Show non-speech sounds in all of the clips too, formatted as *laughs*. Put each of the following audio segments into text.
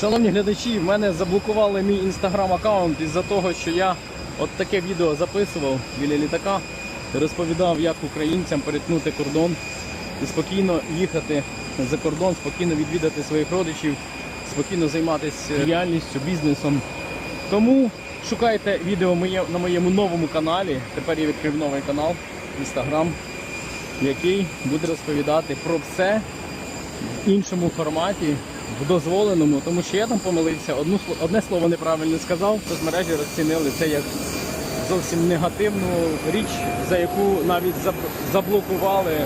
Шановні глядачі, в мене заблокували мій інстаграм аккаунт із-за того, що я от таке відео записував біля літака розповідав, як українцям перетнути кордон і спокійно їхати за кордон, спокійно відвідати своїх родичів, спокійно займатися діяльністю, бізнесом. Тому шукайте відео на моєму новому каналі. Тепер я відкрив новий канал Інстаграм, який буде розповідати про все в іншому форматі, в дозволеному, тому що я там помилився, одну, одне слово неправильно сказав, соцмережі розцінили це як зовсім негативну річ, за яку навіть заблокували,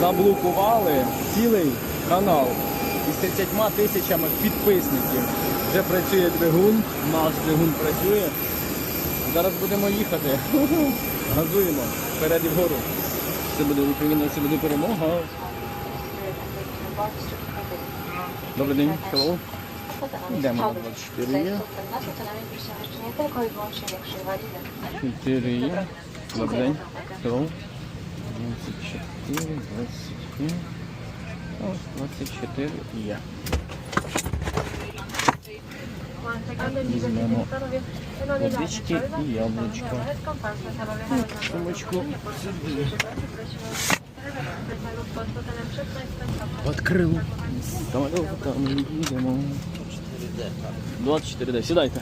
заблокували цілий канал із 30 тисячами підписників. Вже працює двигун, наш двигун працює. Зараз будемо їхати. *laughs* Газуємо вперед і вгору. Це буде Україна, це буде перемога. Добрий день, hello. Йдемо на 24 є. To nam pisze jeszcze nie tylko i wyłącznie większych walizek. 4 є. Добрий день, hello. 24, 25. Ось 24 є. Візьмемо водички і яблучко. Сумочку сюди. Відкрив. там їдемо. 24D. Сідайте.